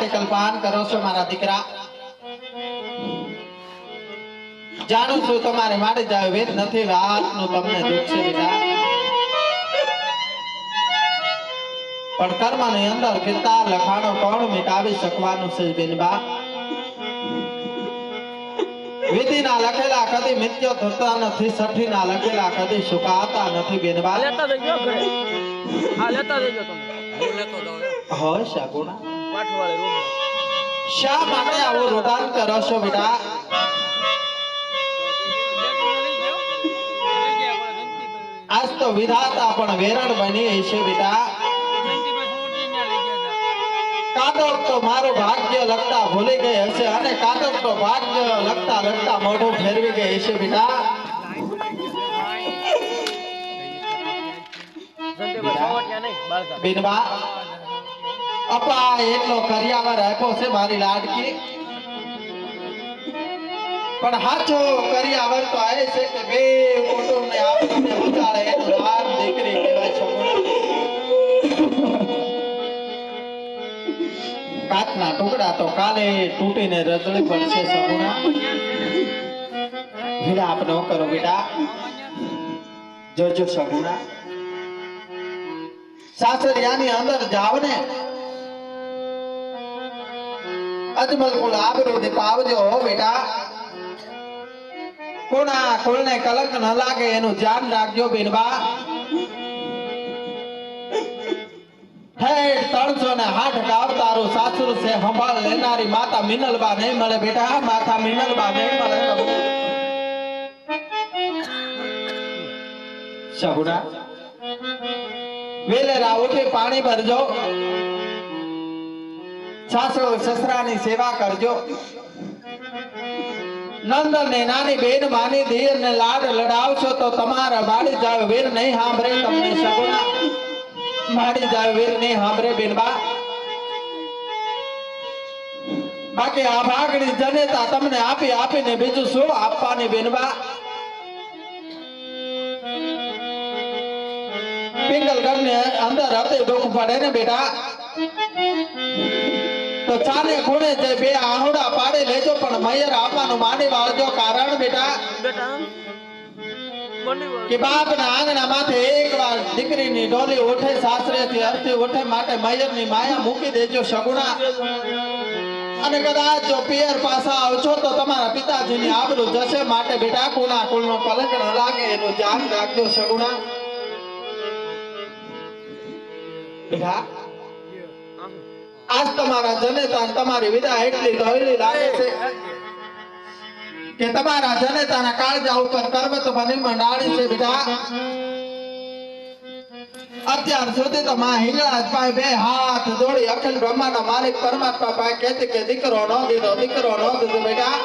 માટે કલ્પાન કરો છો મારા દીકરા. જાણું છું તમારે માટે જાય વેદ નથી રાતનું તમને દુઃખ છે બેટા. પણ કર્મની અંદર કીર્તા લખાણો કોણ મિટાવી શકવાનું છે બેનબા વિધિના લખેલા કદી મિત્યો થતા નથી સઠીના લખેલા કદી સુકાતા નથી બેનબા લેતા જજો ઘરે. આ લેતા જજો તમે. હું લેતો જાઉં. હોય શાકુણા. પાઠવાળી રૂમ શા માટે આવો રોગાન કરો છો બેટા? આજ તો વિધાતા પણ વેરણ બની છે બેટા. કાદવ તો મારું ભાગ્ય લગતા ભૂલી ગઈ હશે અને કાદવ તો ભાગ્ય લગતા લગતા મોઢું ફેરવી ગઈ હશે બેટા. બીનબા અપા એટલો કરિયાવર આપ્યો છે મારી લાડકી. પણ હાચો કરિયાવર તો આવે છે કે બે કુટુંબને આપીને ઉતારે એનું દીકરી કહેવાય છે. કાચના ટુકડા તો કાલે તૂટીને રજળી પડશે સગુણા. વિલાપ ન કરો બેટા. જોજો સગુણા. સાસરિયાની અંદર જાવ ને અજમલ કુલ આબરૂ દીપાવજો હો બેટા. કોના કુલને કલંક ન લાગે, એનું ધ્યાન રાખજો બેનબા. ઠેઠ ત્રણસો ને આઠ ગાવ સાસરું છે સંભાળ લેનારી માતા મિનલબા નહીં મળે બેટા. માતા મિનલબા નહીં મળે તમને. વેલેરા ઉઠી પાણી ભરજો. સાસુ સસરાની સેવા કરજો. નંદન ને નાની બેન માની ધીર ને લાડ લડાવશો તો તમારા બાળી જાય વીર નહીં સાંભળે તમને સગુણા. મારી જાય વીર નહીં સાંભળે બેનબા. બાકી આ ભાગની જનેતા તમને આપી, આપીને બીજું શું આપવાની બેનબા? પિંગલગઢ ને અંદર હતી, દુઃખ પડે ને બેટા? તો ચાને ખૂણે જે બે આહુડા પાડી લેજો પણ મયર આપવાનું માંડી વાળજો. કારણ બેટા બેટા મંડી વાળો કે બાપના આંગણામાંથી એકવાર દીકરીની ડોલી ઉઠે સાસરેથી અર્થી ઉઠે માટે મયરની માયા મૂકી દેજો સગુણા અને કદાચ જો પિયર પાછા આવશો તો તમારા પિતાજીની આબરૂ જશે માટે બેટા કુના કુળનો કલંક ન લાગે એનું ધ્યાન રાખજો સગુણા બેટા આજ તમારા જનેતા તમારી વિદાય એટલી ધોયલી લાગે છે કે તમારા જનેતાના કાળજા ઉપર કરવત બની છે બેટા. અત્યાર સુધી તો માં હિંગળા પાસે બે હાથ જોડી અખિલ બ્રહ્માંડના માલિક પરમાત્મા પાસે કહેતી કે દીકરો ન દીધો, દીકરો ન દીધો બેટા.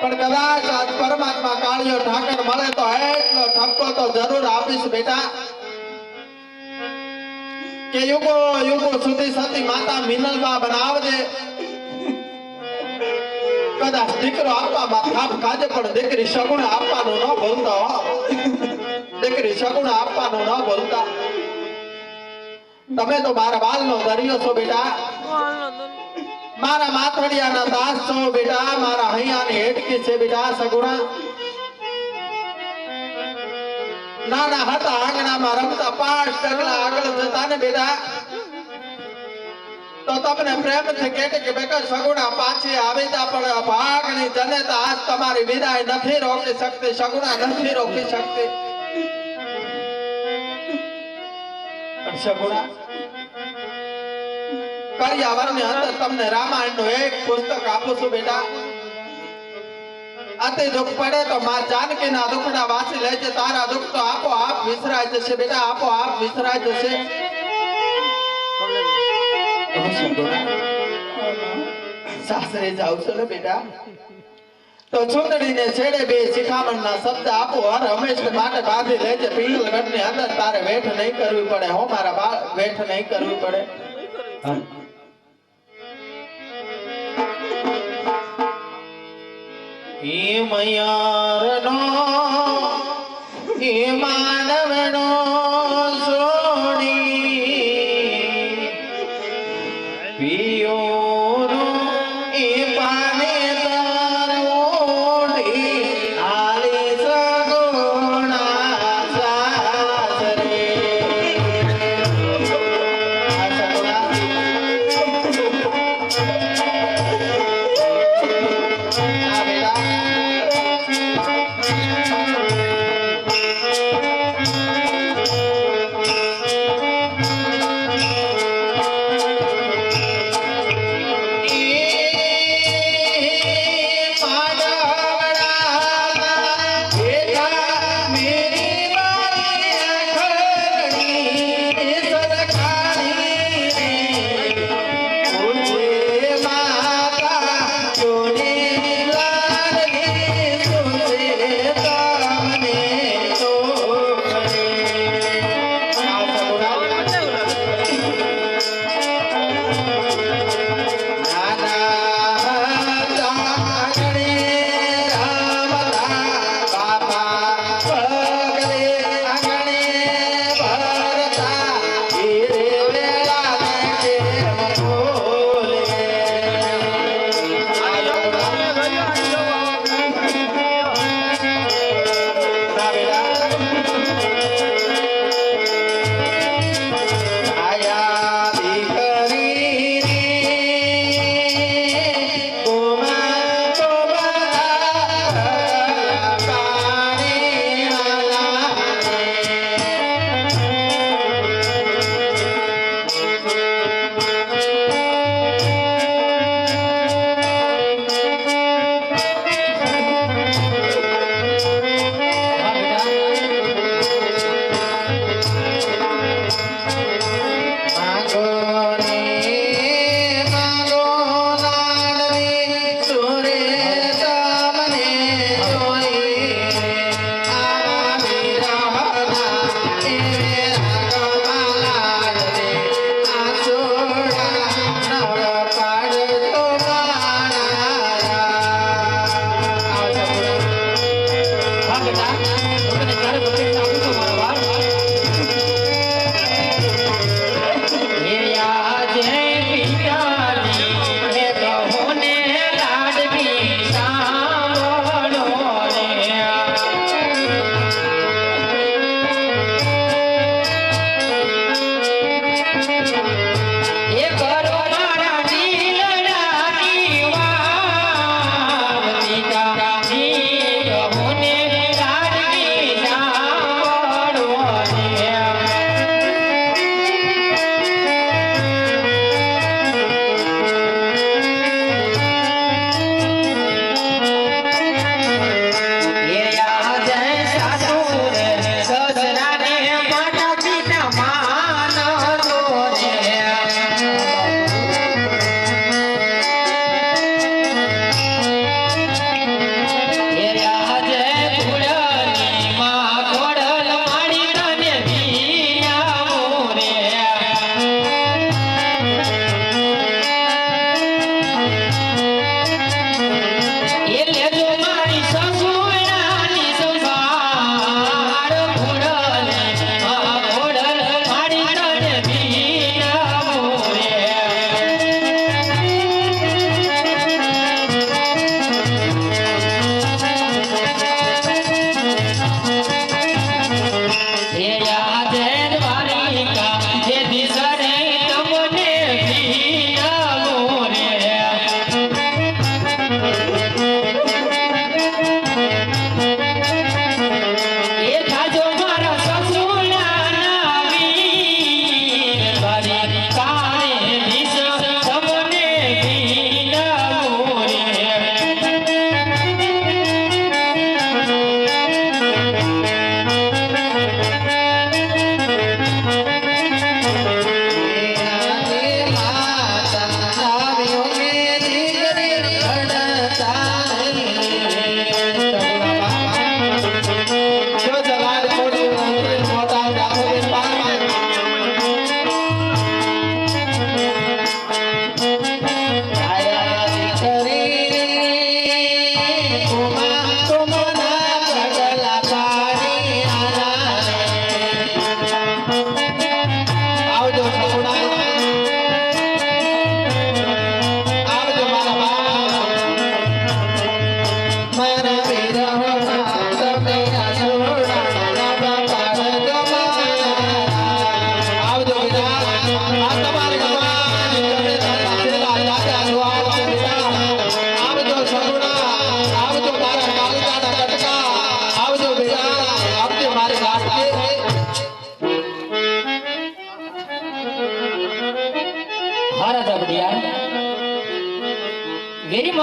પણ કદાચ આજ પરમાત્મા કાળિયો ઠાકર મળે તો એટલો ઠપકો તો જરૂર આપીશ બેટા. કે યુગો યુગો સુધી સતી માતા મિનલબા બનાવજે. કદાચ દીકરો આપવામાં થાપ કાજે પણ દીકરી સગુણ આપવાનું ન ભૂલતા. દીકરી સગુણ આપવાનું ન ભૂલતા. તમે તો મારા બાલનો દરિયો છો બેટા. મારા માથડિયાના દાસ છો બેટા. મારા હૈયાની હેટકી છે બેટા સગુણા. નાના હતા આંગણામાં રમતા પાંચ ડગલા આગળ જતા ને બેટા તો તમને પ્રેમથી કહેતી કે બેટા સગુણા પાછી આવી તા પણ ભાગની જનતા આજ તમારી વિદાય નથી રોકી શકતી સગુણા નથી રોકી શકતી પણ સગુણા કરિયાવરની અંદર તમને રામાયણનું એક પુસ્તક આપું છું બેટા અતિ દુઃખ પડે તો માં જાનકી ના દુઃખડા વાસી લે છે. તારા દુઃખ તો આપો આપ વિસરાય જશે બેટા આપો આપ વિસરાય જશે. સાસરે જાવ છો ને બેટા? તો ચૂંટણીને છેડે બે શિખામણના શબ્દ આપો. હર હંમેશ માટે બાંધી લેજે પિંગલગઢની અંદર તારે વેઠ નહીં કરવી પડે. હો, મારા વેઠ નહીં કરવી પડે. એ મયારનો એ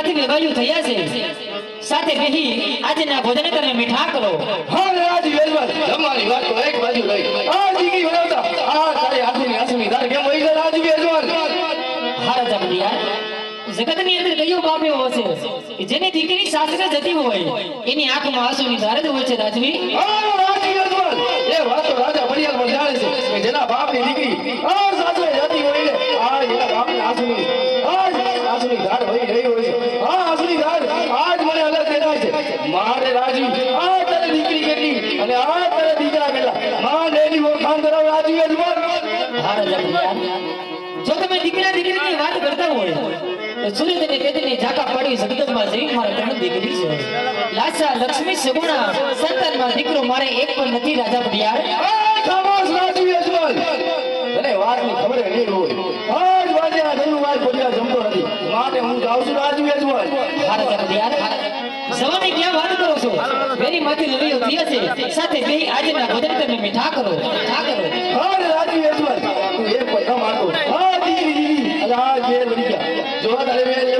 માંથી વેવાયું થયા છે. સાથે બેહી આજના ભોજન તમે મીઠા કરો. હા રાજી વેલવર તમારી વાત તો એક બાજુ લઈ આ જીગી વળતા આ તારી હાથની હાસની ધાર કેમ હોય જાય રાજી વેલવર હારા જમડિયા જગતની અંદર કયો બાપ એવો હશે કે જેની દીકરી સાસરે જતી હોય એની આંખમાં આંસુની ધાર જ હોય છે રાજવી? એ વાત તો રાજા બળિયાર પણ જાણે છે કે જેના બાપની દીકરી આ સાસરે જતી હોય ને આ એના બાપની આંસુની આ આંસુની ધાર વહી રહી હોય છે. હોય. તો સૂર્ય અને ઝાકા પડી જગતમાં જઈ મારે ત્રણ દીકરી છે. લાસા લક્ષ્મી સગુણા સંતાનમાં દીકરો મારે એક પણ નથી રાજા આ ખામોશ રાજી વેલવર તને વાતની ખબર નહીં હોય. આજ વાજે આ ગયું વાત બોલ્યા જમતો નથી. માટે હું જાઉં છું રાજી વેલવર હારા જાબડિયાર સવારે ક્યાં વાત કરો છો? મેરી માથી લડી છે. સાથે બે આજના ભજન કરીને મીઠા કરો મીઠા કરો. જો તારે ને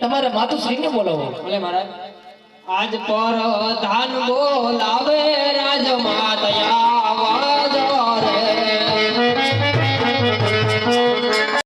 તમારે માતુશ્રીને બોલાવો ભલે મહારાજ. આજ પર ધાન બોલાવે રાજમાં